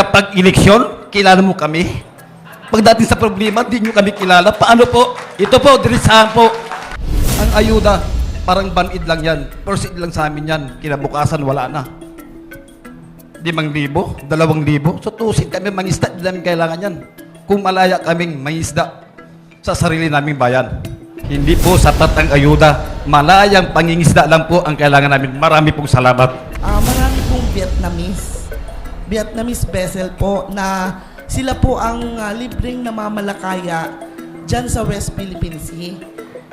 Kapag eleksyon, kilala mo kami. Pagdating sa problema, di nyo kami kilala. Paano po? Ito po, dirisahan po. Ang ayuda, parang banid lang yan. Proceed lang sa amin yan. Kinabukasan, wala na. Limang libo, dalawang libo. So tusin kami mangisda, di namin kailangan yan. Kung malaya kaming mangisda sa sarili naming bayan. Hindi po sapat ang ayuda. Malayang pangingisda lang po ang kailangan namin. Marami pong salamat. Vietnamese vessel po na sila po ang ah, libreng namamalakaya dyan sa West Philippine Sea.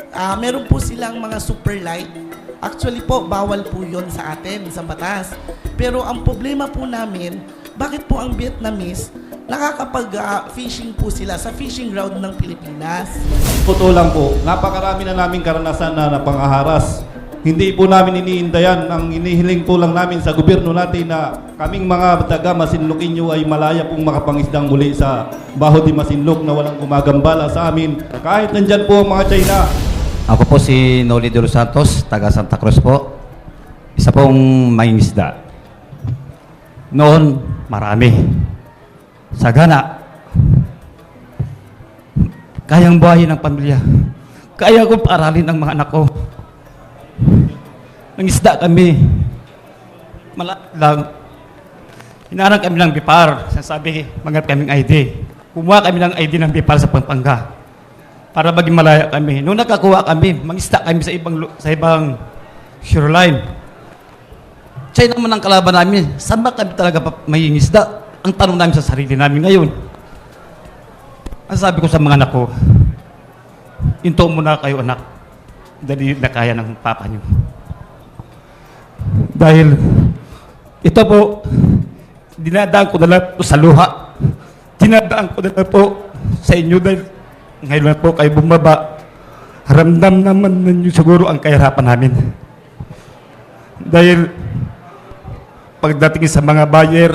Ah, meron po silang mga super light. Actually po, bawal po yon sa atin, sa batas. Pero ang problema po namin, bakit po ang Vietnamese nakakapag-fishing po sila sa fishing ground ng Pilipinas? Totoo lang po, napakarami na naming karanasan na napangaharas. Hindi po namin iniindayan. Ang inihiling po lang namin sa gobyerno natin na kaming mga taga Masinlokinyo ay malaya pong makapangisdang muli sa Baho di Masinlok na walang gumagambala sa amin. Kahit nandyan po ang mga China, Ako po si Noli de los Santos, taga Santa Cruz po. Isa pong mangingisda. Noon, marami. Sagana. Kayang buhayin ng pamilya. Kaya ko paaralin ang mga anak ko. Nangisda kami. Mala lang. Hinarang kami ng bipar. Sasabi, mga kaming ID. Kumuha kami ng ID ng bipar sa Pampanga para maging malaya kami. Nung nakakuha kami, mangista kami sa ibang sa ibang shoreline. Siya naman ang kalaban namin. Saan ba kami talaga may isda? Ang tanong namin sa sarili namin ngayon. Ang sabi ko sa mga anak ko, into muna kayo anak. Dali na kaya ng papa niyo. Dahil ito po, dinadaan ko na lang po sa luha. Dinadaan ko na lang po sa inyo dahil ngayon na po kayo bumaba. Ramdam naman ninyo siguro ang kahirapan namin. Dahil pagdating sa mga buyer,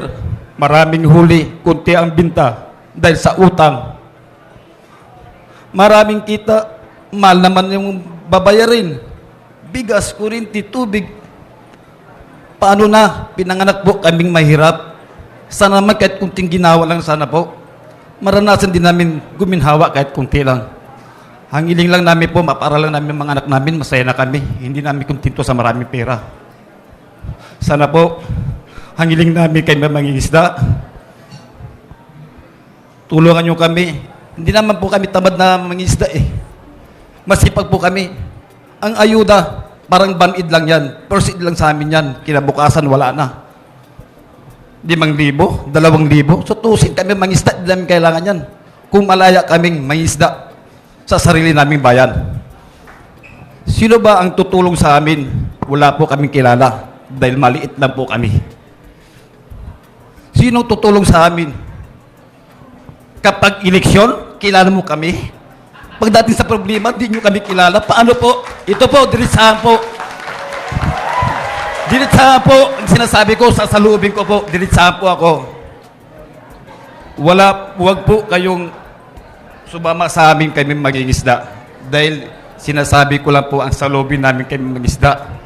maraming huli, kunti ang binta dahil sa utang. Maraming kita, mahal naman yung babayarin. Bigas, kurinti, tubig, Paano na? Pinanganak po kaming mahirap. Sana naman kahit kunting ginawa lang sana po. Maranasan din namin guminhawa kahit kunti lang. Ang iling lang namin po, mapara lang namin mga anak namin, masaya na kami. Hindi namin kontento sa maraming pera. Sana po, ang iling namin kay mangingisda, tulungan nyo kami. Hindi naman po kami tamad na mangingisda eh. Masipag po kami. Ang ayuda, parang banid lang yan. Proceed lang sa amin yan. Kinabukasan, wala na. Limang libo, dalawang libo. So tusin kami mangisda, hindi namin kailangan yan. Kung malaya kaming mangisda sa sarili naming bayan. Sino ba ang tutulong sa amin? Wala po kaming kilala dahil maliit lang po kami. Sino tutulong sa amin? Kapag eleksyon, kilala mo kami. Pagdating sa problema, di nyo kami kilala. Paano po? Ito po, diritsahan po. Diritsahan po, ang sinasabi ko, sasalubin ko po, diritsahan po ako. Wala, huwag po kayong sumama sa amin kami mangingisda. Dahil sinasabi ko lang po ang salubin namin kami mangingisda.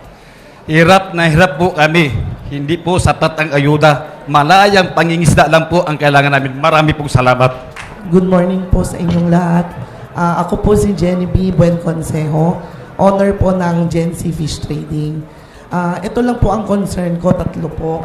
Hirap na hirap po kami. Hindi po sapat ang ayuda. Malayang pangingisda lang po ang kailangan namin. Marami pong salamat. Good morning po sa inyong lahat. Ah, ako po si Jenny B. Buen Consejo, owner po ng Gen C Fish Trading. Ah, ito lang po ang concern ko, tatlo po.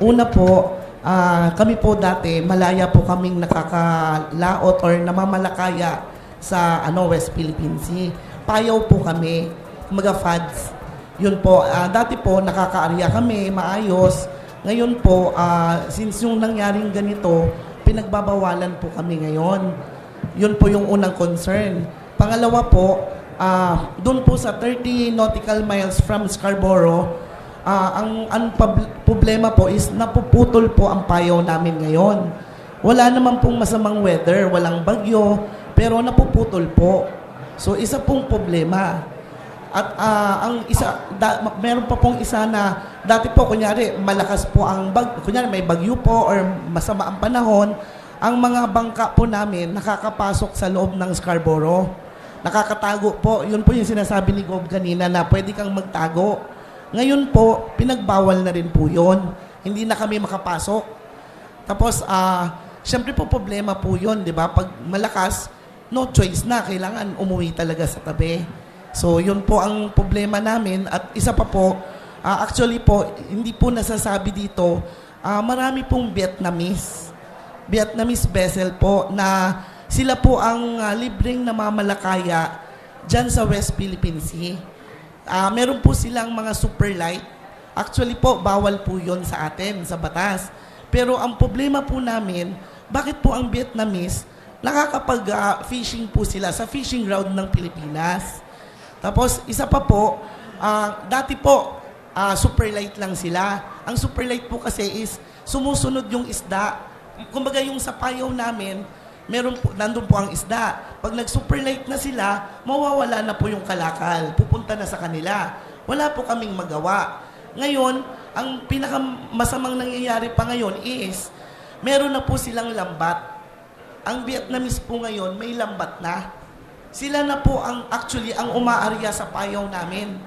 Una po, ah, kami po dati, malaya po kaming nakakalaot or namamalakaya sa ano West Philippine Sea. Payaw po kami, mga fads. Yun po, ah, dati po nakakaarya kami, maayos. Ngayon po, ah, since yung nangyaring ganito, pinagbabawalan po kami ngayon. Yun po yung unang concern. Pangalawa po, ah, doon po sa 30 nautical miles from Scarborough, ah, ang, ang problema po is napuputol po ang payaw namin ngayon. Wala naman pong masamang weather, walang bagyo, pero napuputol po. So isa pong problema. At ah, ang isa, da, meron pa pong isa na dati po, kunyari, malakas po ang bag, kunyari may bagyo po or masama ang panahon, ang mga bangka po namin nakakapasok sa loob ng Scarborough. Nakakatago po. Yun po yung sinasabi ni Gob kanina na pwede kang magtago. Ngayon po, pinagbawal na rin po yun. Hindi na kami makapasok. Tapos, ah, syempre po problema po yun, di ba? Pag malakas, no choice na, kailangan umuwi talaga sa tabi. So, yun po ang problema namin. At isa pa po, ah, actually po, hindi po nasasabi dito, ah, marami pong Vietnamese. Vietnamese vessel po na sila po ang ah, libreng namamalakaya dyan sa West Philippine Sea. Ah, meron po silang mga super light. Actually po, bawal po yon sa atin, sa batas. Pero ang problema po namin, bakit po ang Vietnamese nakakapag-fishing po sila sa fishing ground ng Pilipinas? Tapos, isa pa po, ah, dati po, ah, super light lang sila. Ang super light po kasi is sumusunod yung isda. Kumbaga yung sa payaw namin, meron po, nandun po ang isda. Pag nag-super light na sila, mawawala na po yung kalakal. Pupunta na sa kanila. Wala po kaming magawa. Ngayon, ang pinakamasamang nangyayari pa ngayon is, meron na po silang lambat. Ang Vietnamese po ngayon, may lambat na. Sila na po ang actually ang umaarya sa payaw namin.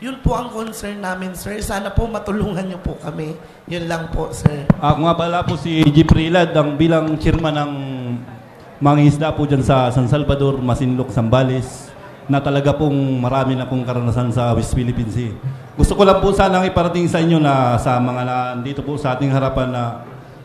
Yun po ang concern namin, sir. Sana po matulungan niyo po kami. Yun lang po, sir. Ako nga pala po si Rilad, ang bilang chairman ng mga isda po dyan sa San Salvador, Masinloc, Zambales, na talaga pong marami na pong karanasan sa West Philippine Sea. Gusto ko lang po sanang iparating sa inyo na sa mga nandito po sa ating harapan na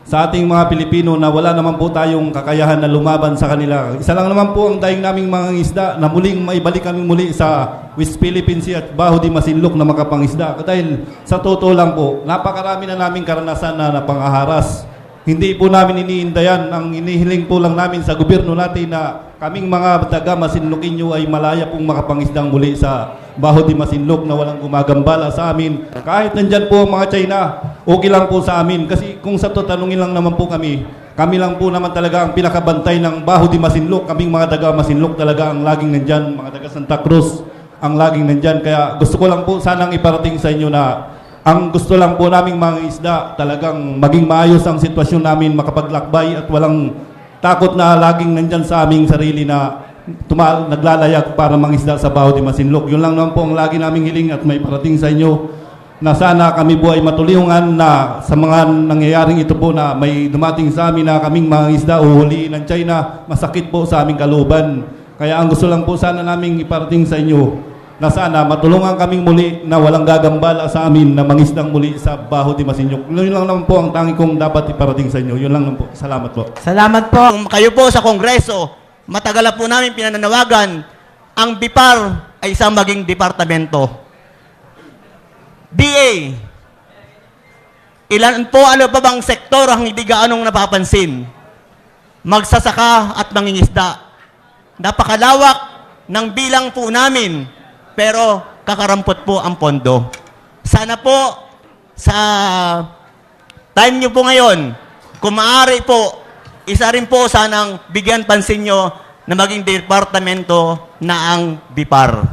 sa ating mga Pilipino na wala naman po tayong kakayahan na lumaban sa kanila. Isa lang naman po ang daing naming mga isda na muling maibalik kami muli sa West Philippine Sea at Baho di Masinloc na makapangisda. Dahil sa totoo lang po, napakarami na naming karanasan na napangaharas. Hindi po namin iniindayan. Ang inihiling po lang namin sa gobyerno natin na kaming mga taga Masinloquinyo ay malaya pong makapangisdang muli sa Baho di Masinloc na walang gumagambala sa amin. Kahit nandyan po ang mga China, okay lang po sa amin. Kasi kung sa to tanungin lang naman po kami, kami lang po naman talaga ang pinakabantay ng Baho di Masinloc. Kaming mga taga Masinloc talaga ang laging nandyan, mga taga Santa Cruz ang laging nandyan. Kaya gusto ko lang po sanang iparating sa inyo na ang gusto lang po naming mga isda, talagang maging maayos ang sitwasyon namin, makapaglakbay at walang takot na laging nandyan sa aming sarili na tuma- naglalayag para mangisda sa Baho di Masinloc. Yun lang naman po ang lagi naming hiling at may parating sa inyo na sana kami po ay matulungan na sa mga nangyayaring ito po na may dumating sa amin na kaming mga isda uhuliin ng China, masakit po sa aming kalooban. Kaya ang gusto lang po sana naming iparating sa inyo na sana matulungan kaming muli na walang gagambala sa amin na mangisdang muli sa Baho di Masinloc. Yun lang naman po ang tangi kong dapat iparating sa inyo. Yun lang naman po. Salamat po. Salamat po. Kung kayo po sa Kongreso, matagal na po namin pinananawagan, ang BIPAR ay isang maging departamento. DA, ilan po ano pa bang sektor ang hindi gaanong napapansin? Magsasaka at mangingisda. Napakalawak ng bilang po namin, pero kakarampot po ang pondo. Sana po sa time nyo po ngayon, kung maaari po, isa rin po sanang bigyan pansin nyo na maging departamento na ang BIPAR.